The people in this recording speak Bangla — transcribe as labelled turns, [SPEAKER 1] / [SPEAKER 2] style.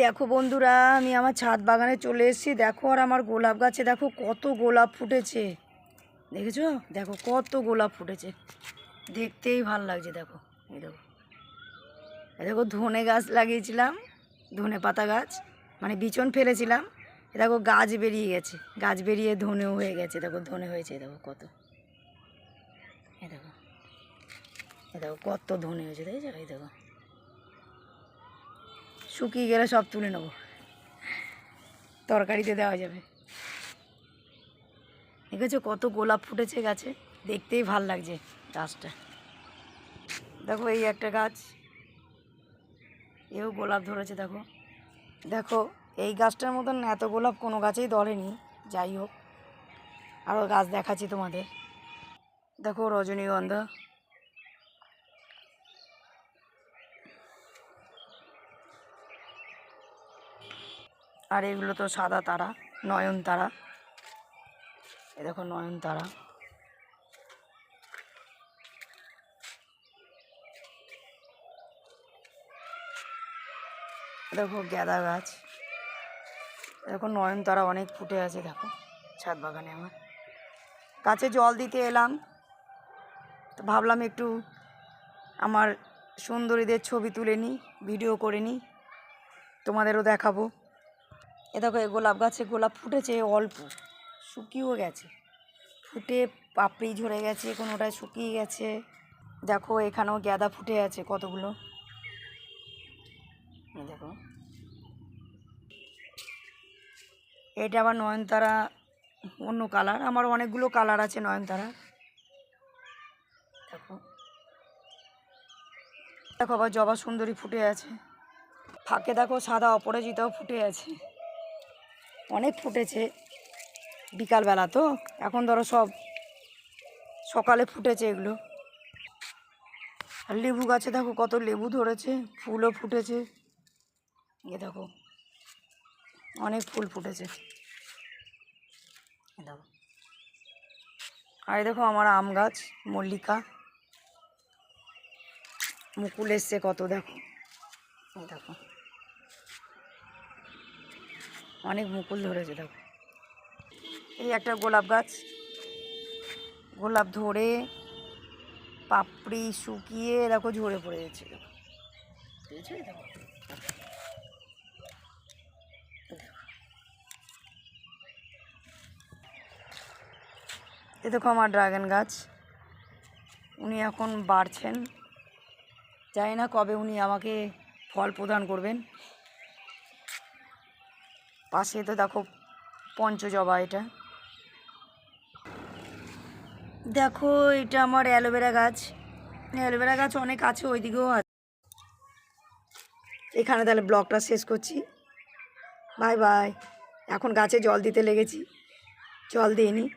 [SPEAKER 1] দেখো বন্ধুরা, আমি আমার ছাদ বাগানে চলে এসেছি। দেখো আর আমার গোলাপ গাছে দেখো কত গোলাপ ফুটেছে। দেখেছ? দেখো কত গোলাপ ফুটেছে। দেখতেই ভালো লাগছে, দেখো। এই দেখো। দেখো ধনে গাছ লাগিয়েছিলাম, ধনে পাতা গাছ মানে বিচন ফেলেছিলাম। দেখো গাছ বেরিয়ে গেছে, গাছ বেরিয়ে ধনেও হয়ে গেছে, দেখো ধনে হয়েছে, দেখো কত। দেখো। দেখো কত ধনে হয়েছে, দেখেছ? এই দেখো। শুকিয়ে গেলে সব তুলে নেব। তরকারিতে দেওয়া যাবে। দেখেছ কত গোলাপ ফুটেছে গাছে? দেখতেই ভালো লাগছে গাছটা। দেখো এই একটা গাছ। এও গোলাপ ধরেছে, দেখো। দেখো, এই গাছটার মতন এত গোলাপ কোনো গাছেই ধরেনি। যাই হোক, আরও গাছ দেখাচ্ছি তোমাদের। দেখো রজনীগন্ধা। আর এগুলো তো সাদা তারা নয়নতারা এ দেখো নয়নতারা দেখো গ্যাদা গাছ। দেখো নয়নতারা অনেক ফুটে আছে, দেখো, ছাদ বাগানে আমার। গাছে জল দিতে এলাম। তো ভাবলাম একটু আমার সুন্দরীদের ছবি তুলে নিই, ভিডিও করে নিই। তোমাদেরও দেখাবো। এ দেখো এই গোলাপ গাছে গোলাপ ফুটেছে অল্প। শুকিয়েও গেছে। ফুটে পাপড়ি ঝরে গেছে, কোনোটায় শুকিয়ে গেছে। দেখো, এখানেও গ্যাদা ফুটে আছে কতগুলো। দেখো। এটা আবার নয়নতারা অন্য কালার। আমার অনেকগুলো কালার আছে নয়নতারা। দেখো। দেখো, আবার জবা সুন্দরী ফুটে আছে। ফাঁকে দেখো, সাদা অপরাজিতাও ফুটে আছে। অনেক ফুটেছে। বিকালবেলা তো, এখন ধরো সব সকালে ফুটেছে এগুলো। আর লেবু গাছে দেখো কত লেবু ধরেছে, ফুলও ফুটেছে। এ দেখো, অনেক ফুল ফুটেছে। দেখো। আর দেখো আমার আম গাছ, মল্লিকা। মুকুল এসছে কত দেখো। দেখো। অনেক মুকুল ধরেছে, দেখো। এই একটা গোলাপ গাছ। গোলাপ ধরে পাপড়ি শুকিয়ে, দেখো, ঝরে পড়ে দেখো। এ দেখো আমার ড্রাগন গাছ। উনি এখন বাড়ছেন। জানি না কবে উনি আমাকে ফল প্রদান করবেন। পাশে তো দেখো পঞ্চজবা এটা। দেখো এটা আমার অ্যালোভেরা গাছ। অ্যালোভেরা গাছ অনেক আছে, ওইদিকেও আছে। এখানে তাহলে ব্লকটা শেষ করছি। Bye bye. এখন গাছে জল দিতে লেগেছি। জল দিয়ে নিই